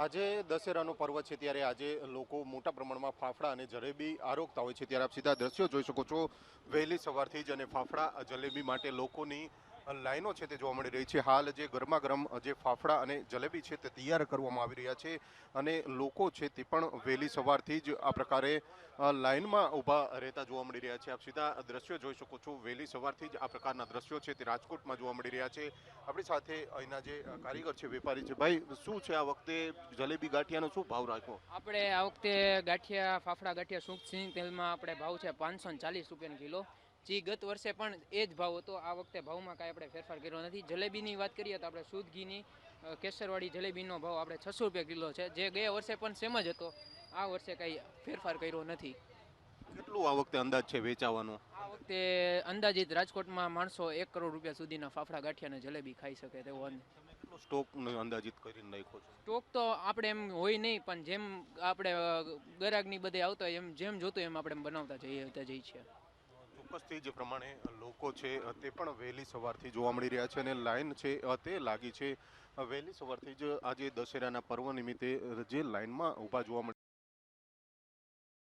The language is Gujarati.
આજે દશેરાનો પર્વ છે ત્યારે આજે લોકો મોટા પ્રમાણમાં ફાફડા અને જલેબી આરોગતા હોય છે. ત્યારે આપ સીધા દ્રશ્યો જોઈ શકો છો. વહેલી સવારથી જ અને ફાફડા, જલેબી માટે લોકોની લાઈનો છે તે જોવા મળી રહી છે. હાલ જે ગરમા ગરમ જે ફાફડા અને જલેબી છે તે તૈયાર કરવામાં આવી રહ્યા છે અને લોકો છે તે પણ વહેલી સવારથી જ આ પ્રકારે અ, લાઈનમાં ઊભા રહેતા જોવા મળી રહ્યા છે. આપ સીધા દ્રશ્યો જોઈ શકો છો. વહેલી સવારથી જ આ પ્રકારના દ્રશ્યો છે તે રાજકોટમાં જોવા મળી રહ્યા છે. આપણી સાથે અહીંના જે કારીગર છે વેપારી છે. ભાઈ શું છે આ વખતે જલેબી ગાંઠિયાનો શું ભાવ રાખવો આપણે આ વખતે ગાંઠિયા ફાફડા ગાંઠિયા સૂક સિંગ તેલમાં આપણે ભાવ છે પાંચસો ચાલીસ રૂપિયાનો કિલો. જે ગત વર્ષે પણ એ જ ભાવ હતો. આ વખતે ભાવમાં કાંઈ આપણે ફેરફાર કર્યો નથી. જલેબીની વાત કરીએ તો આપણે શુદ્ધ ઘીની કેસરવાળી જલેબીનો ભાવ આપણે છસો રૂપિયા કિલો છે જે ગયા વર્ષે પણ સેમ જ હતો. આ વર્ષે કાંઈ ફેરફાર કર્યો નથી. કેટલું આ વખતે અંદાજ છે વેચાવાનો? આ વખતે અંદાજિત રાજકોટમાં માણસો એક કરોડ રૂપિયા સુધીના ફાફડા ગાંઠિયા અને જલેબી ખાઈ શકે તેવો સ્ટોક અંદાજિત કરીને નાખ્યો છે? સ્ટોક તો આપણે એમ હોય નહીં પણ જેમ આપણે ગરાગની બધે આવતા હોય એમ જેમ જોતું એમ આપણે બનાવતા જઈએ જઈએ છીએ. ચોક્કસથી જે પ્રમાણે લોકો છે તે પણ વહેલી સવારથી જોવા મળી રહ્યા છે અને લાઈન છે તે લાગી છે. વહેલી સવારથી જ આજે દશેરાના પર્વ નિમિત્તે જે લાઈનમાં ઊભા જોવા મળી